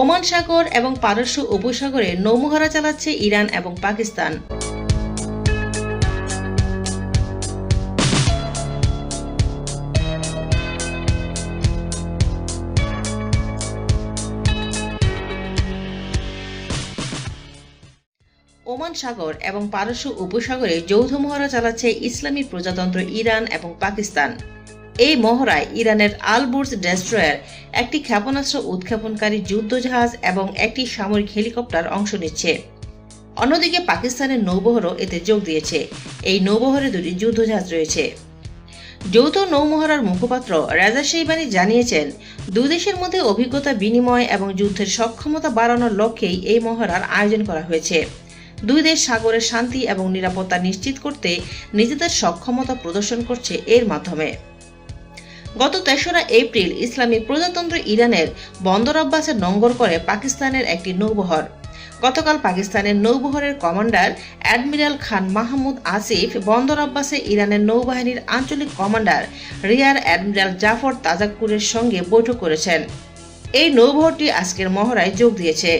Oman সাগর এবং পারস্য উপসাগরে নৌমহড়া চালাচ্ছে ইরান এবং পাকিস্তান। ওমান সাগর এবং পারস্য উপসাগরে যৌথ মহড়া চালাচ্ছে ইসলামী প্রজাতন্ত্র ইরান এবং পাকিস্তান। এই মহড়ায় ইরানের আলবুর্স ডেস্ট্রয়ার একটি ক্ষেপণাস্ত্র উৎক্ষেপণকারী যুদ্ধজাহাজ এবং একটি সামরিক হেলিকপ্টার অংশ নিচ্ছে। অন্যদিকে পাকিস্তানের নৌবহরও এতে যোগ দিয়েছে। এই নৌবহরে দুটি যুদ্ধজাহাজ রয়েছে। যৌথ নৌমহড়ার মুখপাত্র রাজা সেইবানি জানিয়েছেন, দুই দেশের মধ্যে অভিজ্ঞতা বিনিময় এবং যুদ্ধের সক্ষমতা বাড়ানোর লক্ষ্যেই এই মহড়ার আয়োজন করা হয়েছে। দুই দেশ সাগরের শান্তি এবং নিরাপত্তা নিশ্চিত করতে নিজেদের সক্ষমতা প্রদর্শন করছে এর মাধ্যমে। গত তেসরা এপ্রিল ইসলামী প্রজাতন্ত্র ইরানের বন্দর আব্বাসে নোঙ্গর করে পাকিস্তানের একটি নৌবহর। গতকাল পাকিস্তানের নৌবহরের কমান্ডার অ্যাডমিরাল খান মাহমুদ আসিফ, বন্দর আব্বাসে ইরানের নৌবাহিনীর আঞ্চলিক কমান্ডার রিয়ার অ্যাডমিরাল জাফর তাজাক্কুরের সঙ্গে বৈঠক করেছেন। এই নৌবহরটি আজকের মহড়ায় যোগ দিয়েছে।